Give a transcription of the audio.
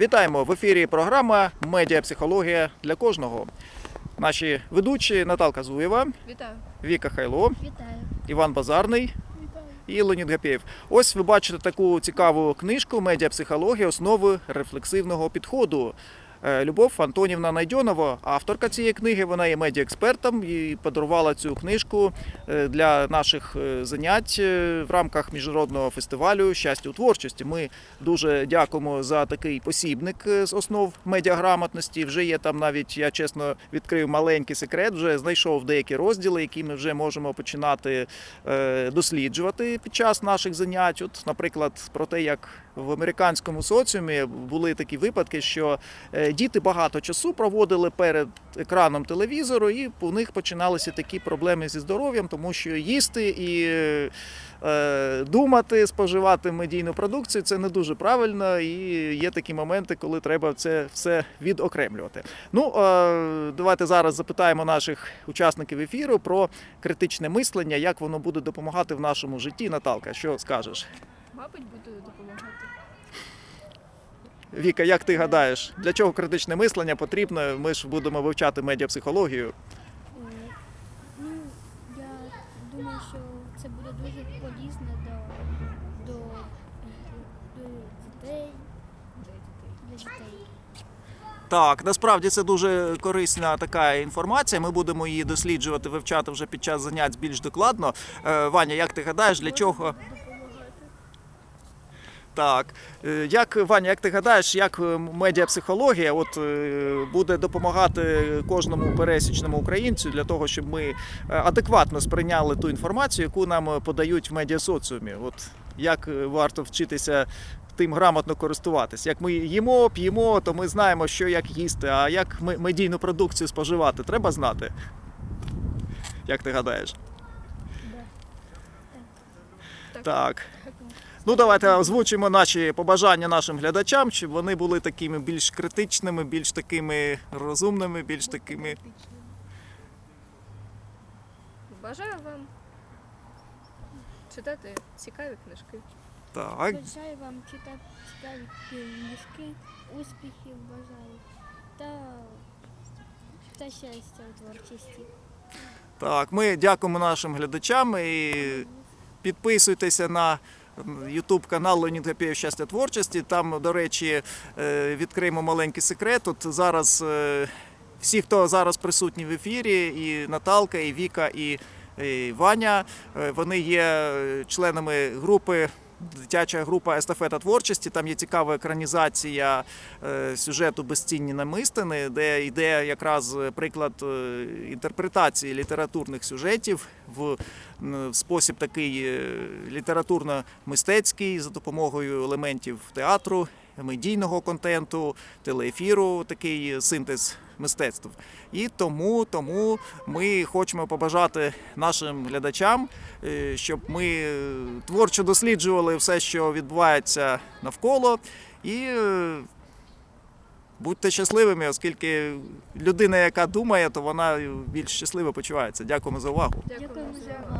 Вітаємо в ефірі програма Медіапсихологія для кожного. Наші ведучі Наталка Зуєва, Вітаю. Віка Хайло, Вітаю. Іван Базарний Вітаю. і Леонід Гапєєв. Ось ви бачите таку цікаву книжку Медіапсихологія основи рефлексивного підходу. Е, Любов Антонівна Найдьонова, авторка цієї книги, вона є медіаекспертом і подарувала цю книжку е, для наших е, занять в рамках міжнародного фестивалю Щастя у творчості. Ми дуже дякуємо за такий посібник з основ медіаграмотності. Вже є там навіть, я чесно відкрив маленький секрет, вже знайшов деякі розділи, які ми вже можемо починати досліджувати під час наших занять. От, наприклад, про те, як в американському соціумі були такі випадки, що діти багато часу проводили перед екраном телевізору, і у них починалися такі проблеми зі здоров'ям, тому що їсти і е, думати, споживати медійну продукцію це не дуже правильно, і є такі моменти, коли треба це все відокремлювати. Ну, е, давайте зараз запитаємо наших учасників ефіру про критичне мислення, як воно буде допомагати в нашому житті. Наталка, що скажеш? Мабуть, буду допомагати. Віка, як ти гадаєш, для чого критичне мислення потрібно? Ми ж будемо вивчати медіапсихологію. Ну, я думаю, що це буде дуже полізно до, до, до дітей. Для дітей. Так, насправді це дуже корисна така інформація. Ми будемо її досліджувати, вивчати вже під час занять більш докладно. Е, Ваня, як ти гадаєш, для чого? Так, Е, як Ваня, як ти гадаєш, як е, медіапсихологія от е, буде допомагати кожному пересічному українцю для того, щоб ми адекватно сприйняли ту інформацію, яку нам подають в медіасоціумі? От як варто вчитися тим грамотно користуватись? Як ми їмо, п'ємо, то ми знаємо, що як їсти, а як медійну продукцію споживати, треба знати. Як ти гадаєш? Так. Так. Ну, давайте озвучимо наші побажання нашим глядачам, щоб вони були такими більш критичними, більш такими розумними, більш такими. Бажаю вам читати цікаві книжки. Так. Бажаю вам читати цікаві книжки, успіхів бажаю та, та щастя у творчості. Так, ми дякуємо нашим глядачам і підписуйтеся на YouTube канал Леонід Гапєєв Щастя творчості. Там, до речі, е, відкриємо маленький секрет. От зараз е, всі, хто зараз присутні в ефірі, і Наталка, і Віка, і, і Ваня, е, вони є членами групи. Дитяча група естафета творчості. Там є цікава екранізація е, сюжету Безцінні намистини, де йде якраз приклад е, інтерпретації літературних сюжетів в, спосіб такий е, літературно-мистецький за допомогою елементів театру, медійного контенту, телеефіру, такий синтез мистецтв. І тому, тому ми хочемо побажати нашим глядачам, е, щоб ми е, творчо досліджували все, що відбувається навколо, і е, будьте щасливими, оскільки людина, яка думає, то вона більш щасливо почувається. Дякуємо за увагу. Дякуємо за увагу.